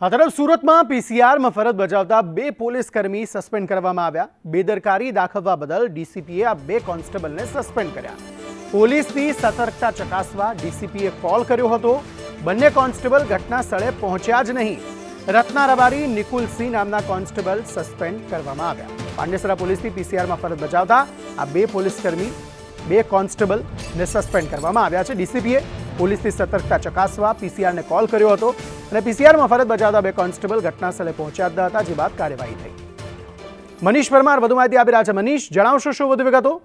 આ તરફ સુરતમાં પીસીઆરમાં ફરજ બજાવતા બે પોલીસ કર્મી સસ્પેન્ડ કરવામાં આવ્યા. બેદરકારી દાખવવા બદલ ડીસીપીએ આ બે કોન્સ્ટેબલને સસ્પેન્ડ કર્યા. પોલીસની સતર્કતા ચકાસવા ડીસીપીએ કોલ કર્યો હતો. બંને કોન્સ્ટેબલ ઘટના સ્થળે પહોંચ્યા જ નહીં. રત્ના રબારી નિકુલ સિંહ નામના કોન્સ્ટેબલ સસ્પેન્ડ કરવામાં આવ્યા. પાંડેસરા પોલીસની પીસીઆરમાં ફરજ બજાવતા આ બે પોલીસકર્મી, બે કોન્સ્ટેબલને સસ્પેન્ડ કરવામાં આવ્યા છે. ડીસીપીએ પોલીસની સતર્કતા ચકાસવા પીસીઆરને કોલ કર્યો હતો. અને પીસીઆરમાં ફરજ બજાવતા બે કોન્સ્ટેબલ ઘટના સ્થળે પહોંચ્યા હતા, જે બાદ કાર્યવાહી થઈ. મનીષ પરમાર, વધુ માહિતી આપી રહ્યા છે. મનીષ, જણાવશો શું વધુ વિગતો?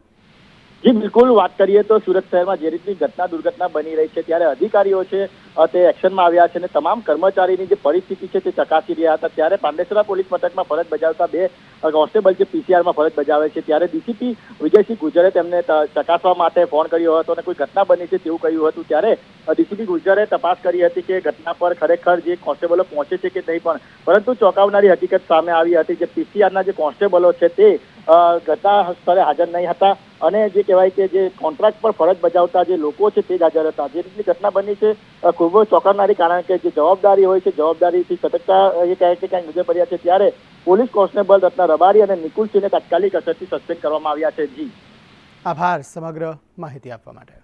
જી, બિલકુલ. વાત કરીએ તો સુરત શહેરમાં જે રીતની ઘટના દુર્ઘટના બની રહી છે, ત્યારે અધિકારીઓ છે તે એક્શનમાં આવ્યા છે અને તમામ કર્મચારીની જે પરિસ્થિતિ છે તે ચકાસી રહ્યા હતા. ત્યારે પાંડેસરા પોલીસ મથકમાં ફરજ બજાવતા બે કોન્સ્ટેબલ જે પીસીઆરમાં ફરજ બજાવે છે, ત્યારે ડીસીપી વિજયસિંહ ગુજરે તેમને ચકાસવા માટે ફોન કર્યો હતો અને કોઈ ઘટના બની છે તેવું કહ્યું હતું. ત્યારે ડીસીપી ગુજરે તપાસ કરી હતી કે ઘટના પર ખરેખર જે કોન્સ્ટેબલો પહોંચે છે કે નહીં પણ, પરંતુ ચોંકાવનારી હકીકત સામે આવી હતી કે પીસીઆરના જે કોન્સ્ટેબલો છે તે ઘટના સ્થળે હાજર નહીં હતા. અને જે કહેવાય કે જે કોન્ટ્રાક્ટ પર ફરજ બજાવતા જે લોકો છે તે જ હાજર હતા. જે રીતની ઘટના બની છે ખૂબ જ ચોંકાવનારી કારણ કે જે જવાબદારી હોય છે, જવાબદારીથી સતર્કતા એ કહે છે ક્યાંક ગુજર પડ્યા છે ત્યારે પોલીસ કોન્સ્ટેબલ રત્ના રબારી અને નિકુલ સિંહને તાત્કાલિક અસરથી સસ્પેન્ડ કરવામાં આવ્યા છે. જી. આભાર સમગ્ર માહિતી આપવા માટે.